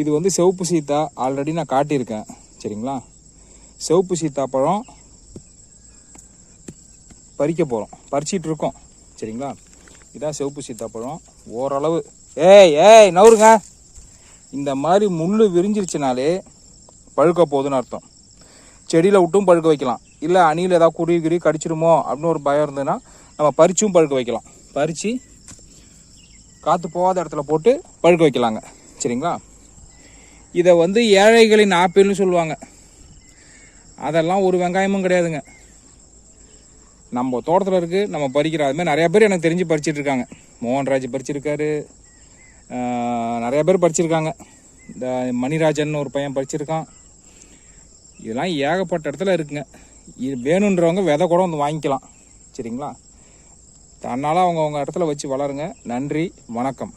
இது வந்து சிவப்பு சீத்தா ஆல்ரெடி நான் காட்டியிருக்கேன். சரிங்களா? சிவப்பு சீத்தாப்பழம் பறிக்க போகிறோம் பறிச்சிட்டு இருக்கோம். சரிங்களா? இதான் சிவப்பு சீத்தாப்பழம் ஓரளவு. ஏய் ஏய் நவருங்க. இந்த மாதிரி முள் விரிஞ்சிருச்சுனாலே பழுக்க போகுதுன்னு அர்த்தம். செடியில் விட்டும் பழுக்க வைக்கலாம். இல்லை அணியில் ஏதாவது குருவி குருவி கடிச்சிருமோ அப்படின்னு ஒரு பயம் இருந்ததுன்னா நம்ம பறிச்சும் பழுக்க வைக்கலாம். பறித்து காற்று போகாத இடத்துல போட்டு பழுக்க வைக்கலாங்க. சரிங்களா? இதை வந்து ஏழைகளின் ஆப்பிள்னு சொல்லுவாங்க. அதெல்லாம் ஒரு வெங்காயமும் கிடையாதுங்க. நம்ம தோட்டத்தில் இருக்குது நம்ம பறிக்கிறோம். அதுமாதிரி நிறையா பேர் எனக்கு தெரிஞ்சு பறிச்சிட்டு இருக்காங்க. மோகன்ராஜ் பறிச்சிருக்காரு. நிறையா நிறைய பேர் பறிச்சிருக்காங்க. இந்த மணிராஜன் ஒரு பையன் பறிச்சிருக்கான். இதெல்லாம் ஏகப்பட்ட இடத்துல இருக்குங்க. இது வேணுன்றவங்க விதை கூட வந்து வாங்கிக்கலாம். சரிங்களா? தன்னால் அவங்கவுங்க இடத்துல வச்சு வளருங்க. நன்றி. வணக்கம்.